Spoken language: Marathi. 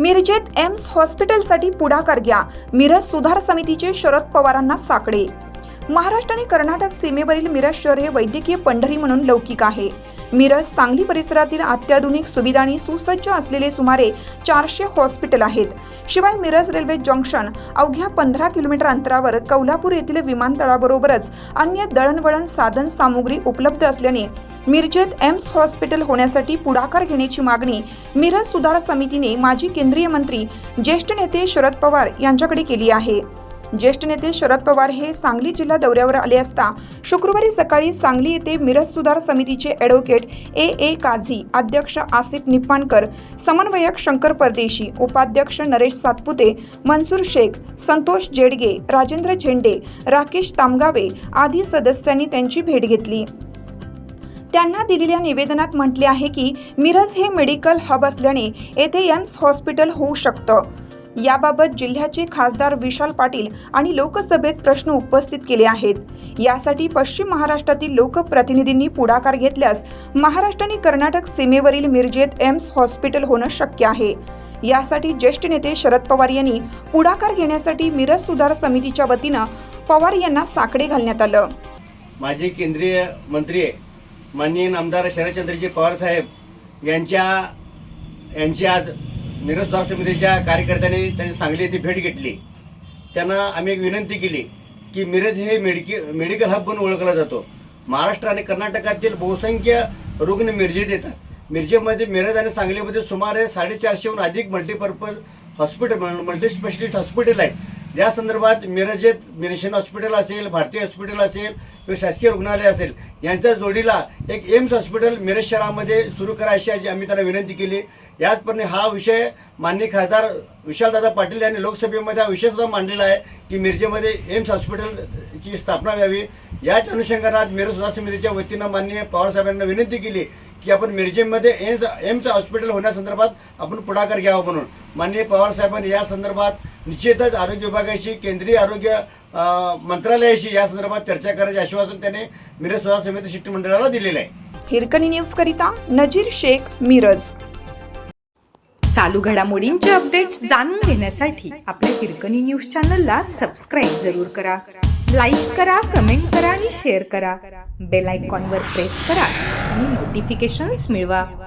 मिरजेत एम्स हॉस्पिटलसाठी पुढाकार घ्या. मिरज सुधार समितीचे शरद पवारांना साकडे. महाराष्ट्र आणि कर्नाटक सीमेवरील मिरज शहर हे वैद्यकीय पंढरी म्हणून लौकिक आहे. मिरज सांगली परिसरातील अत्याधुनिक सुविधा आणि सुसज्ज असलेले सुमारे चारशे हॉस्पिटल आहेत. शिवाय मिरज रेल्वे जंक्शन अवघ्या पंधरा किलोमीटर अंतरावर कौलापूर येथील विमानतळाबरोबरच अन्य दळणवळण साधन सामुग्री उपलब्ध असल्याने मिरजेत एम्स हॉस्पिटल होण्यासाठी पुढाकार घेण्याची मागणी मिरज सुधार समितीने माजी केंद्रीय मंत्री ज्येष्ठ नेते शरद पवार यांच्याकडे केली आहे. ज्येष्ठ नेते शरद पवार हे सांगली जिल्हा दौऱ्यावर आले असता शुक्रवारी सकाळी सांगली येथे मिरज सुधार समितीचे ॲडव्होकेट ए. ए. काझी अध्यक्ष आसिफ निप्पाणकर समन्वयक शंकर परदेशी उपाध्यक्ष नरेश सातपुते मनसूर शेख संतोष जेडगे राजेंद्र झेंडे राकेश तामगावे आदी सदस्यांनी त्यांची भेट घेतली. त्यांना दिलेल्या निवेदनात म्हटले आहे की मिरज हे मेडिकल हब असल्याने येथे एम्स हॉस्पिटल होऊ शकतं. याबाबत जिल्ह्याचे खासदार विशाल पाटील आणि लोकसभेत प्रश्न उपस्थित केले आहेत. यासाठी पश्चिम महाराष्ट्रातील लोकप्रतिनिधींनी पुढाकार घेतल्यास महाराष्ट्र आणि कर्नाटक सीमेवरील मिरजेत एम्स हॉस्पिटल होणं शक्य आहे. यासाठी ज्येष्ठ नेते शरद पवार यांनी पुढाकार घेण्यासाठी मिरज सुधार समितीच्या वतीनं पवार यांना साकडे घालण्यात आलं. माजी केंद्रीय मंत्री माननीय आमदार शरदचंद्रजी पवार साहेब यांच्या यांची आज मिरज स्वार समितीच्या कार्यकर्त्यांनी त्यांची सांगली येथे भेट घेतली. त्यांना आम्ही एक विनंती केली की मिरज हे मेडिके मेडिकल हब म्हणून ओळखला जातो. महाराष्ट्र आणि कर्नाटकातील बहुसंख्य रुग्ण मिरजेत येतात. मिरजेमध्ये मिरज आणि सांगलीमध्ये सुमारे साडेचारशेहून अधिक मल्टीपर्पज हॉस्पिटल मल्टीस्पेशलिस्ट हॉस्पिटल आहेत. या संदर्भात मिरजेत मिरशन हॉस्पिटल असेल भारतीय हॉस्पिटल असेल किंवा शासकीय रुग्णालय असेल यांच्या जोडीला एक एम्स हॉस्पिटल मिरज शहरामध्ये सुरू करा अशी आम्ही त्यांना विनंती केली. याचप्रमाणे हा विषय माननीय खासदार विशालदादा पाटील यांनी लोकसभेमध्ये हा विषय सुद्धा मांडलेला आहे की मिरजेमध्ये एम्स हॉस्पिटलची स्थापना व्हावी. याच अनुषंगाने आज मिरज सुधार समितीच्या वतीनं माननीय पवारसाहेबांना विनंती केली की आपण मिरजेमध्ये एम्स एम्स हॉस्पिटल होण्यासंदर्भात आपण पुढाकार घ्यावा म्हणून. माननीय पवारसाहेबांनी या संदर्भात निश्चितच आरोग्य विभागाशी केंद्रीय आरोग्य मंत्रालयाशी या संदर्भात चर्चा करायचे आश्वासन त्याने मिरज सुधार समिती शिष्टमंडळाला दिलेलं आहे. हिरकणी न्यूज करिता नजीर शेख मिरज. चालू घडामोडींचे अपडेट्स जाणून घेण्यासाठी आपल्या हिरकणी न्यूज चॅनलला सबस्क्राईब जरूर करा. लाईक करा कमेंट करा आणि शेअर करा. बेल आयकॉनवर प्रेस करा आणि नोटिफिकेशन्स मिळवा.